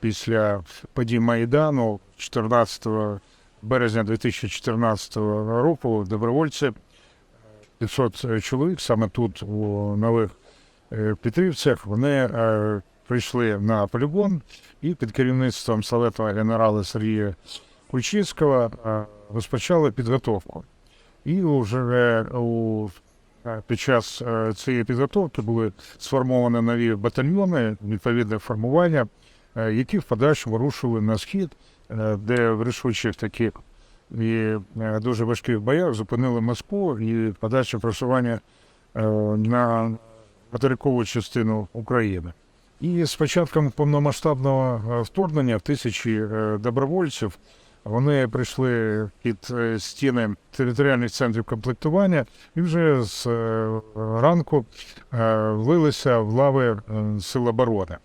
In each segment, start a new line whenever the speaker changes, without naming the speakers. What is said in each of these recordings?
Після подій Майдану 14 березня 2014 року добровольці 500 чоловік саме тут, у Нових е, Петрівцях, вони е, прийшли на полігон і під керівництвом славетного генерала Сергія Кульчицького е, розпочали підготовку. І вже у, під час е, цієї підготовки були сформовані нові батальйони, відповідне формування, е, які в подальшому рушили на схід, е, де в рішучих таких і дуже важких боях зупинили Москву і подальше просування на материкову частину України. І з початком повномасштабного вторгнення тисячі добровольців вони прийшли під е, стіни територіальних центрів комплектування і вже з е, ранку е, влилися в лави сил оборони.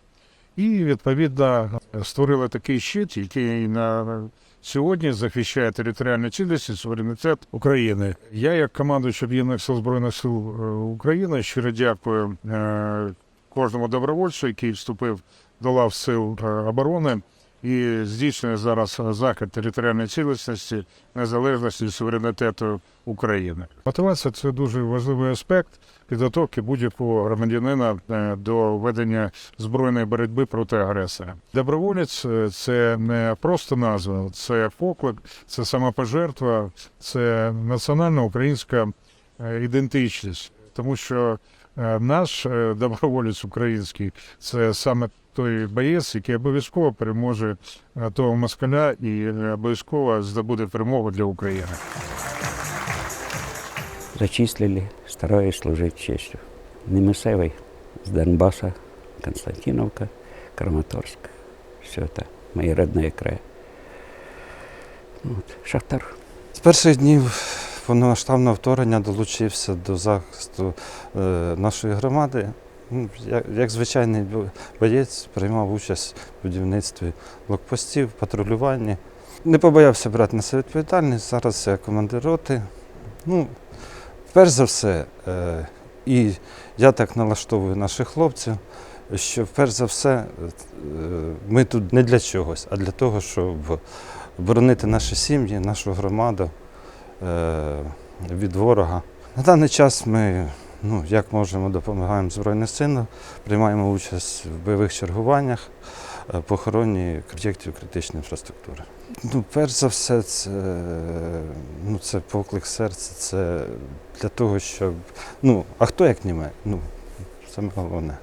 І відповідно створили такий щит, який на сьогодні захищає територіальну цілісність і суверенітет України. Я, як командуючий об'єднаних сил збройних сил України, щиро дякую кожному добровольцю, який вступив до лав сил оборони і здійснює зараз захист територіальної цілісності, незалежності і суверенітету України. Мотивація це дуже важливий аспект підготовки будь-якого громадянина е, до ведення збройної боротьби проти агресора. Доброволець е, це не просто назва, це поклик, це самопожертва, це національна українська е, ідентичність, тому що наш доброволець український це саме той боєць, який обов'язково переможе е, того москаля і е, обов'язково здобуде перемогу для України.
Зачислили, стараюсь служить честью. Немесевый с Донбасса, Константиновка, Краматорск. Все это мои родные края. Вот. Шахтар.
З перших днів повномасштабного вторгнення долучився до захисту е, нашої громади. Ну, Як, як звичайний боєць приймав участь в будівництві блокпостів, патрулюванні. Не побоявся брати на себе відповідальність. Зараз я командир роти. Ну, перш за все, е, і я так налаштовую наших хлопців, що перш за все е, ми тут не для чогось, а для того, щоб боронити наші сім'ї, нашу громаду е, від ворога. На даний час ми, ну, як можемо, допомагаємо Збройним силам, приймаємо участь в бойових чергуваннях похороні по об'єктів критичної інфраструктури. Ну, перш за все, це, ну, це поклик серця, це для того, щоб. Ну, а хто як німе? Ну, саме головне.